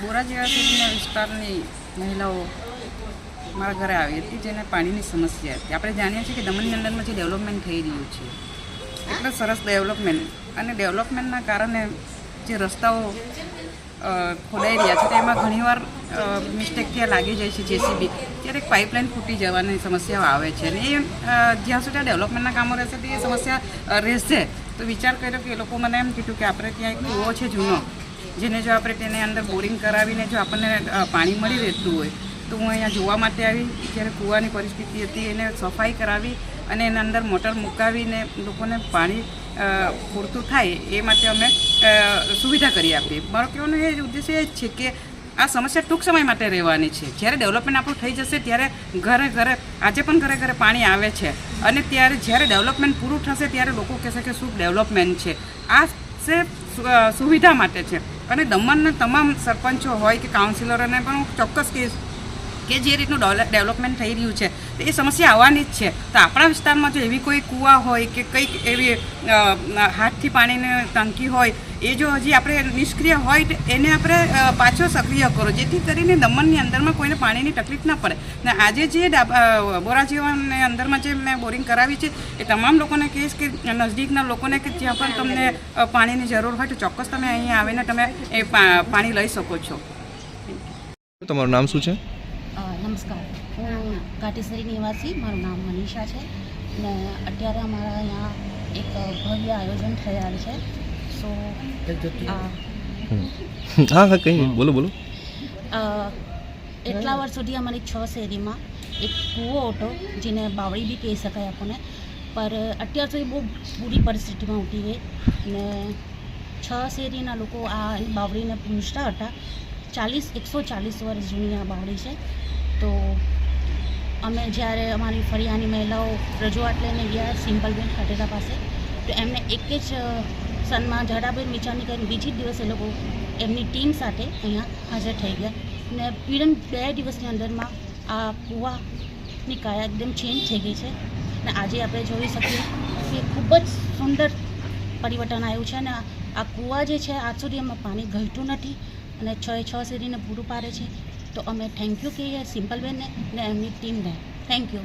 બોરા જેવા સુધીના વિસ્તારની મહિલાઓ મારા ઘરે આવી હતી, જેને પાણીની સમસ્યા હતી. આપણે જાણીએ છીએ કે દમણની અંદરમાં જે ડેવલપમેન્ટ થઈ રહ્યું છે, એટલે સરસ ડેવલપમેન્ટ. અને ડેવલપમેન્ટના કારણે જે રસ્તાઓ ખોડાઈ રહ્યા છે, તેમાં ઘણીવાર મિસ્ટેક ત્યાં લાગી જાય છે જેસીબી ત્યારે પાઇપલાઇન ફૂટી જવાની સમસ્યાઓ આવે છે. અને એ જ્યાં સુધી આ ડેવલપમેન્ટના કામો રહેશે, તે સમસ્યા રહેશે. તો વિચાર કર્યો કે એ લોકો મને એમ કીધું કે આપણે ત્યાં એક કૂવો છે જૂનો જેને જો આપણે તેને અંદર બોરિંગ કરાવીને જો આપણને પાણી મળી રહેતું હોય, તો હું અહીંયા જોવા માટે આવી. જ્યારે કૂવાની પરિસ્થિતિ હતી, એને સફાઈ કરાવી અને એના અંદર મોટર મુકાવીને લોકોને પાણી પૂરતું થાય એ માટે અમે સુવિધા કરી આપી મારો કહેવાનો એ ઉદ્દેશ્ય એ જ છે કે આ સમસ્યા ટૂંક સમય માટે રહેવાની છે. જ્યારે ડેવલપમેન્ટ આપણું થઈ જશે, ત્યારે ઘરે ઘરે, આજે પણ ઘરે ઘરે પાણી આવે છે. અને ત્યારે જ્યારે ડેવલપમેન્ટ પૂરું થશે, ત્યારે લોકો કહેશે કે શું ડેવલપમેન્ટ છે. આ છે સુ- સુવિધા માટે છે. અને દમણના તમામ સરપંચો હોય કે કાઉન્સિલરોને પણ હું ચોક્કસ કહીશ કે જે રીતનું ડેવલપ- ડેવલપમેન્ટ થઈ રહ્યું છે એ સમસ્યા આવવાની જ છે. તો આપણા વિસ્તારમાં જો એવી કોઈ કૂવા હોય કે કંઈક એવી હાથથી પાણીની ટાંકી હોય, એ જો હજી આપણે નિષ્ક્રિય હોય તો એને આપણે પાછો સક્રિય કરો. જેથી કરીને દમણની અંદરમાં કોઈને પાણીની તકલીફ ના પડે. ને આજે જે બોરાજીવાની અંદરમાં જે મેં બોરિંગ કરાવી છે, એ તમામ લોકોને કહીશ કે, નજદીકના લોકોને કે જ્યાં પણ તમને પાણીની જરૂર હોય તો ચોક્કસ તમે અહીંયા આવીને તમે એ પાણી લઈ શકો છો. તમારું નામ શું છે? નમસ્કાર. હું ઘાટીસરી નિવાસી મારું નામ મનીષા છે ને અત્યારે અમારા અહીંયા એક ભવ્ય આયોજન થયેલ છે. સો આ હા હા કંઈ બોલો બોલો. એટલા વર્ષ સુધી અમારી છ શેરીમાં એક કૂવો હતો જેને બાવળી બી કહી શકાય આપણને. પર અત્યાર સુધી બહુ બુરી પરિસ્થિતિમાં ઉઠી ગઈ ને છ શેરીના લોકો આ બાવળીને પૂછતા હતા. ચાલીસ એકસો ચાલીસ વર્ષ જૂની આ બાવળી છે. તો અમે જ્યારે અમારી ફરિયાની મહિલાઓ રજૂઆત લઈને ગયા સિમ્પલબેન ખટેરા પાસે, તો એમને એક જ સનમાં ઝાડાબેન વિચારની કરીને બીજી દિવસ એ લોકો એમની ટીમ સાથે અહીંયા હાજર થઈ ગયા. ને પીડન બે દિવસની અંદરમાં આ કૂવાની કાયા એકદમ ચેન્જ થઈ ગઈ છે. ને આજે આપણે જોઈ શકીએ કે ખૂબ જ સુંદર પરિવર્તન આવ્યું છે. અને આ- કૂવા જે છે, આજ સુધી એમાં પાણી ઘટ્યું નથી. અને છ છ શેરીને પૂરું પાડે છે. તો અમે થેન્ક યુ કહીએ સિમ્પલબેનને ને એમની ટીમને થેન્ક યુ